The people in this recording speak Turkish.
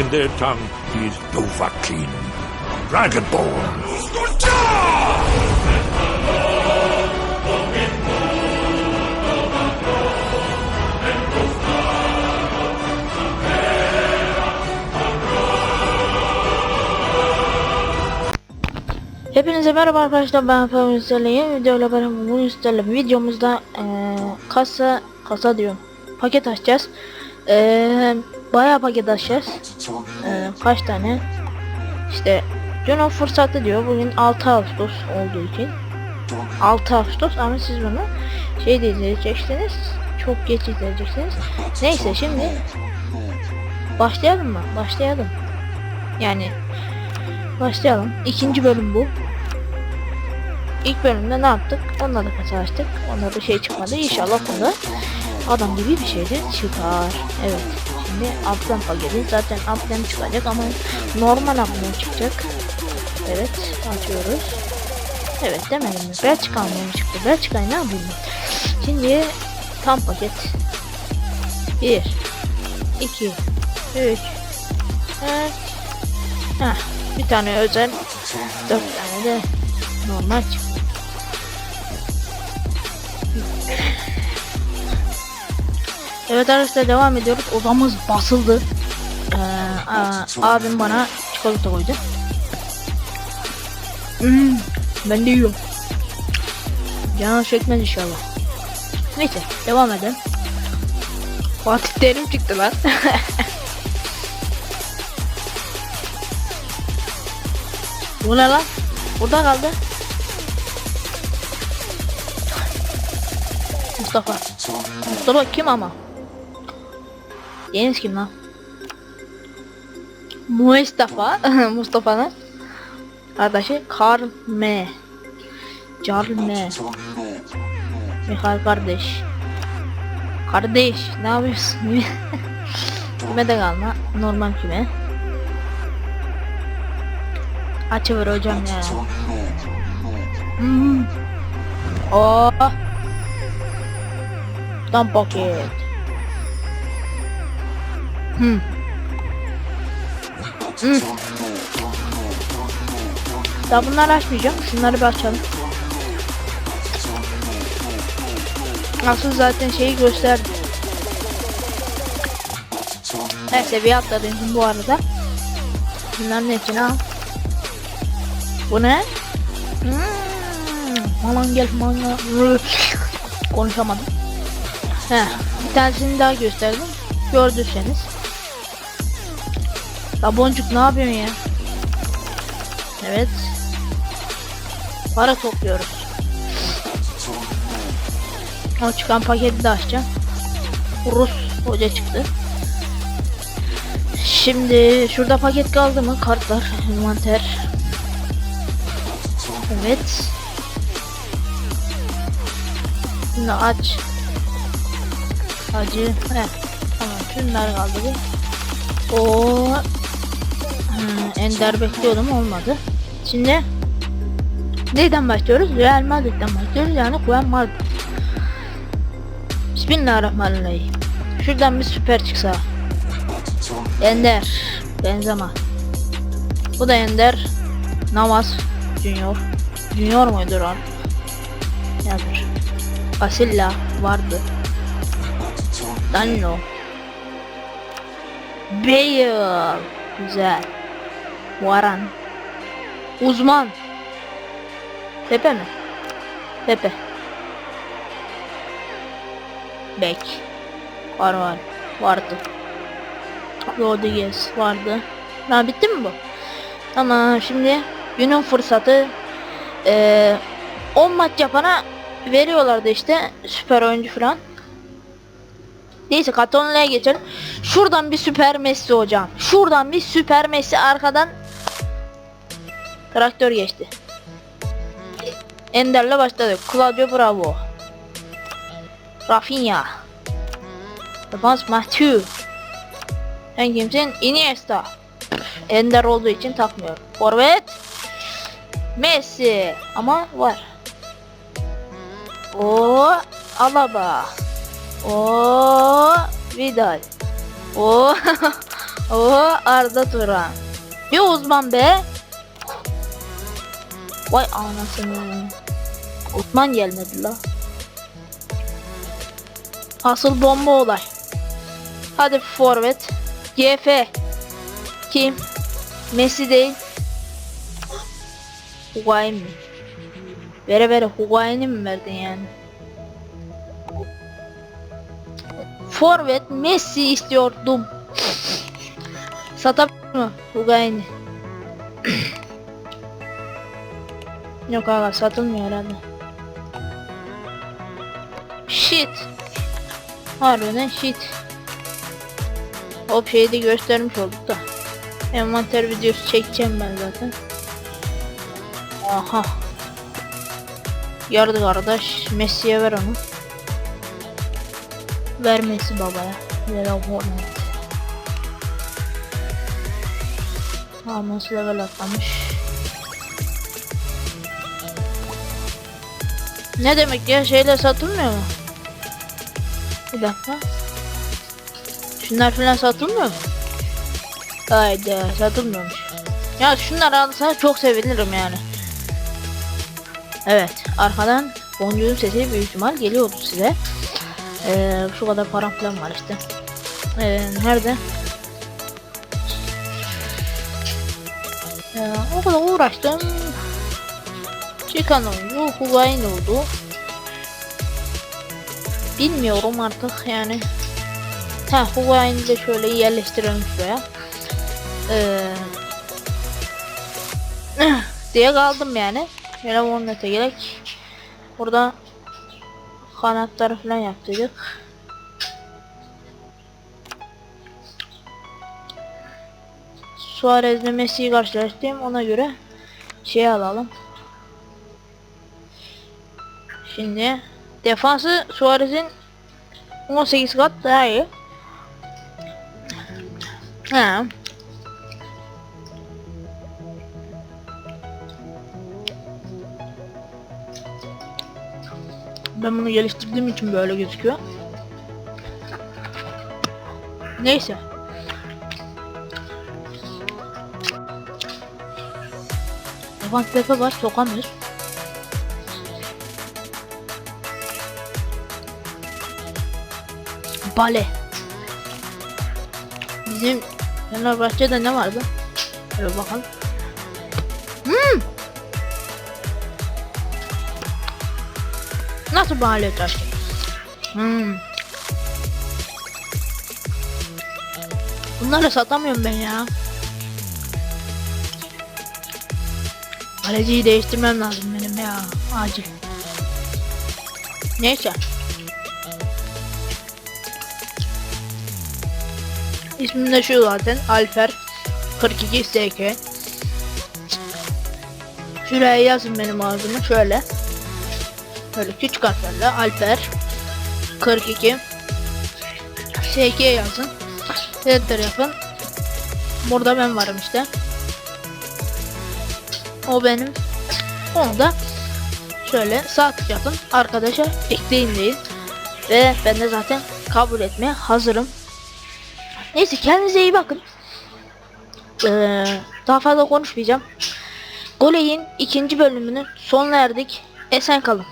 In their tongue, is Dovahkiin, Dragonborn. Hepinize merhaba arkadaşlar ben Fahmi Üstelik'in videoyla beraber bugün Üstelik videomuzda eee, kasa kasa diyorum. Paket açacağız. Eee bayağı paket açacağız Eee, kaç tane işte Juno fırsatı diyor bugün 6 Ağustos olduğu için 6 Ağustos ama siz bunu şey de izleyeceksiniz çok geç izleyeceksiniz neyse şimdi başlayalım mı başlayalım yani Başlayalım. İkinci bölüm bu. İlk bölümde ne yaptık? Onunla da kasa açtık. Onda bir şey çıkmadı. İnşallah bunda adam gibi bir şey çıkar. Evet. Şimdi amblem paketi. Zaten amblem çıkacak ama normal amblem çıkacak. Evet. Açıyoruz. Evet demedim mi? Belçika amblemi çıktı. Belçika'yı ne yapayım? Şimdi tam paket. 1 2 3 4 Heh, bir tane özel, dört tane de normal çıktı. Evet arkadaşlar devam ediyoruz. Odamız basıldı. Ee, a- abim bana çikolata koydu. Hmm, ben de yiyorum. Canım çekmez inşallah. Neyse devam edelim. Fatih Terim çıktı lan. Bu ne lan? Burada kaldı. Mustafa. Mustafa kim ama? Deniz kim lan? Mustafa. Mustafa'nın kardeşi Karl M. Karl M. Mikael kardeş. Kardeş ne yapıyorsun? küme de kalma. Normal küme. Açıver hocam ya. Hmm. Oh. Tam paket. Hmm. Daha bunları açmayacağım. Şunları bir açalım. Asıl zaten şeyi gösterdi. Her seviye atladım bu arada. Bunların hepsini al. Bu ne? Hmm, aman gel manga. Konuşamadım. Heh, bir tanesini daha gösterdim. Gördüyseniz. Ya boncuk ne yapıyorsun ya? Evet. Para topluyoruz. O çıkan paketi de açacağım. Rus hoca çıktı. Şimdi şurada paket kaldı mı? Kartlar, envanter. Evet. Şimdi aç. Acı. Heh. Tamam şunlar kaldı. O hmm, Ender bekliyordum olmadı. Şimdi neyden başlıyoruz? Real Madrid'den başlıyoruz yani Real Madrid. Bismillahirrahmanirrahim. Şuradan bir süper çıksa. Ender. Benzema. Bu da Ender. Navas. Junior. Junior muydu lan? Yadır. Asilla vardı. Danilo. Bale. Güzel. Varan. Uzman. Pepe mi? Pepe. Bek. Var var. Vardı. Rodriguez vardı. Ha bitti mi bu? Tamam şimdi günün fırsatı ee, 10 maç yapana veriyorlardı işte süper oyuncu falan. Neyse Katalonya'ya geçelim. Şuradan bir süper Messi hocam. Şuradan bir süper Messi arkadan traktör geçti. Ender'le başladık. Claudio Bravo. Rafinha. Defans Matthew. Sen kimsin? Iniesta. Ender olduğu için takmıyorum. Forvet. Messi. Ama var. O Alaba. O Vidal. O Oo Arda Turan. Bir uzman be. Vay anasını. Uzman gelmedi la. Asıl bomba olay. Hadi forvet. GF. Kim? Messi değil. Higuain mi? Vere vere Higuain'i mi verdin yani? Forvet Messi istiyordum. Satabilir mı Higuain'i? Yok aga satılmıyor herhalde. Shit. Harbiden shit. O şeyi de göstermiş olduk da. Envanter videosu çekeceğim ben zaten. Aha. Yardı kardeş. Messi'ye ver onu. Ver Messi babaya. O Hornet. Ha nasıl level atlamış. Ne demek ya şeyler satılmıyor mu? Bir dakika. Şunlar falan satılmıyor mu? Haydi satılmıyormuş. Ya şunlar alsa çok sevinirim yani. Evet arkadan boncuğun sesi büyük ihtimal geliyordu size. Ee, şu kadar param falan var işte. Ee, nerede? Ee, o kadar uğraştım. Çıkan oldu, Hugayn oldu. Bilmiyorum artık yani. Ha Hugayn'i de şöyle yerleştirelim şuraya. Ee, diye kaldım yani. Şöyle Hornet'e gerek. Burada kanatları falan yaptıydık. Suarez'le Messi'yi karşılaştırayım ona göre şey alalım. Şimdi defansı Suarez'in 18 kat daha iyi. Ha. Ben bunu geliştirdiğim için böyle gözüküyor. Neyse. Defans tepe var sokamıyoruz. Bale. Bizim Fenerbahçe'de ne vardı? Şöyle bakalım. Hmm. Nasıl bale taşı? Hmm. Bunları satamıyorum ben ya. Kaleciyi değiştirmem lazım benim ya. Acil. Neyse. İsmim de şu zaten. Alfer 42 SK. Şuraya yazın benim ağzımı şöyle. Böyle küçük harflerle Alper 42 SK yazın. Enter yapın. Burada ben varım işte. O benim. Onu da şöyle sağ tık yapın. Arkadaşa ekleyin deyin. Ve ben de zaten kabul etmeye hazırım. Neyse kendinize iyi bakın. Ee, daha fazla konuşmayacağım. Goley'in ikinci bölümünü sona erdik. Esen kalın.